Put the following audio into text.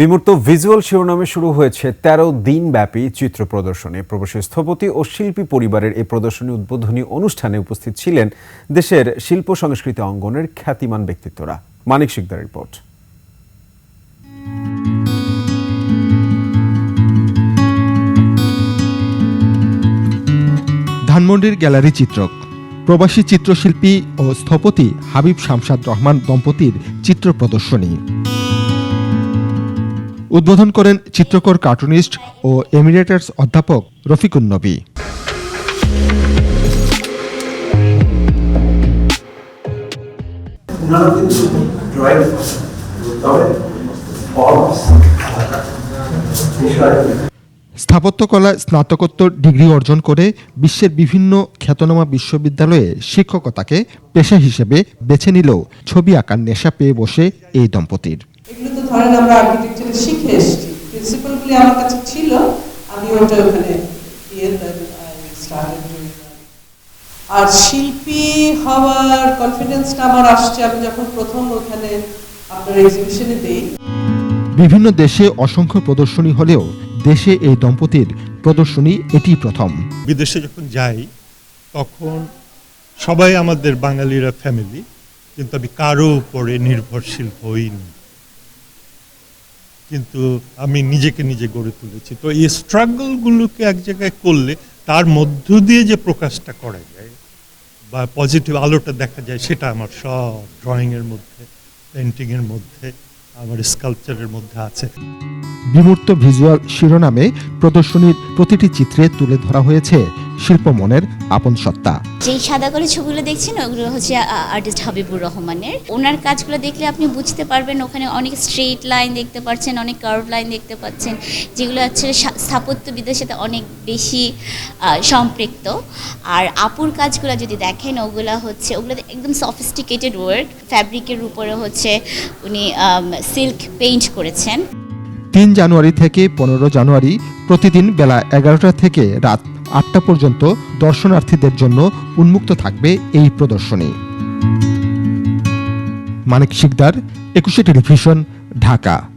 বিমূর্ত ভিজুয়াল শিরোনামে শুরু হয়েছে তেরো দিনব্যাপী চিত্র প্রদর্শনী। প্রবাসী স্থপতি ও শিল্পী পরিবারের এই প্রদর্শনী উদ্বোধনী অনুষ্ঠানে উপস্থিত ছিলেন দেশের শিল্প সংস্কৃতি অঙ্গনের খ্যাতিমান ব্যক্তিত্বরা। মানিক শিকদার রিপোর্ট। ধানমন্ডির গ্যালারি চিত্রক, প্রবাসী চিত্রশিল্পী ও স্থপতি হাবিব শামসাদ রহমান দম্পতির চিত্র প্রদর্শনী। উদ্বোধন করেন চিত্রকর কার্টুনিস্ট ও এমিরেটার্স অধ্যাপক রফিকুন নবী। ফর্মস স্নাতকোত্তর ডিগ্রি অর্জন করে বিশ্বের বিভিন্ন খ্যাতনামা বিশ্ববিদ্যালয়ে শিক্ষকতাকে পেশা হিসেবে বেছে নিলেও ছবি আঁকার নেশা পেয়ে বসে এই দম্পতির। এগুলো তো ধরেন আমরা আর্কিটেকচারে শিখে এসেছি। প্রিন্সিপালগুলি আমার কাছে ছিল আমি ওটা ওখানে দিয়ে আর শিল্পী হওয়ার কনফিডেন্সটা আমার আসছে আমি যখন প্রথম ওখানে আপনার এক্সিবিশনে দেই। বিভিন্ন দেশে অসংখ্য প্রদর্শনী হলেও দেশে এই দম্পতির প্রদর্শনী এটি প্রথম। বিদেশে যখন যাই তখন সবাই আমাদের বাঙালিরা ফ্যামিলি কিন্তু আমি কারও উপরে নির্ভরশীল হইনি। কিন্তু আমি নিজেকে নিজে গড়ে তুলেছি। তো এই স্ট্রাগলগুলোকে এক জায়গায় করলে তার মধ্য দিয়ে যে প্রকাশটা করা যায় বা পজিটিভ আলোটা দেখা যায়, সেটা আমার সব ড্রয়িংয়ের মধ্যে পেন্টিংয়ের মধ্যে, আমার স্কাল্পচারের মধ্যে আছে। বিমূর্ত ভিজুয়াল শিরোনামে প্রদর্শনীর প্রতিটি চিত্রে তুলে ধরা হয়েছে। শিল্পমনের আপন সত্তা। যেই সাদা করে ছবিগুলো দেখছেন ওগুলো হচ্ছে আর্টিস্ট হাবিবুর রহমানের। ওনার কাজগুলো দেখলে আপনি বুঝতে পারবেন ওখানে অনেক স্ট্রেট লাইন দেখতে পাচ্ছেন অনেক কার্ভ লাইন দেখতে পাচ্ছেন যেগুলো হচ্ছে সা- স্থাপত্যবিদ্যার সাথে অনেক বেশি সম্পৃক্ত। আর আপুর কাজগুলো যদি দেখেন ওগুলো হচ্ছে ওগুলো একদম সফিস্টিকেটেড ওয়ার্ক ফ্যাব্রিকের উপরে হচ্ছে উনি সিল্ক পেইন্ট করেছেন। তিন জানুয়ারি থেকে পনেরো জানুয়ারি প্রতিদিন বেলা এগারোটা থেকে রাত আটটা পর্যন্ত দর্শনার্থীদের জন্য উন্মুক্ত থাকবে এই প্রদর্শনী। মানিক শিকদার একুশে টেলিভিশন ঢাকা।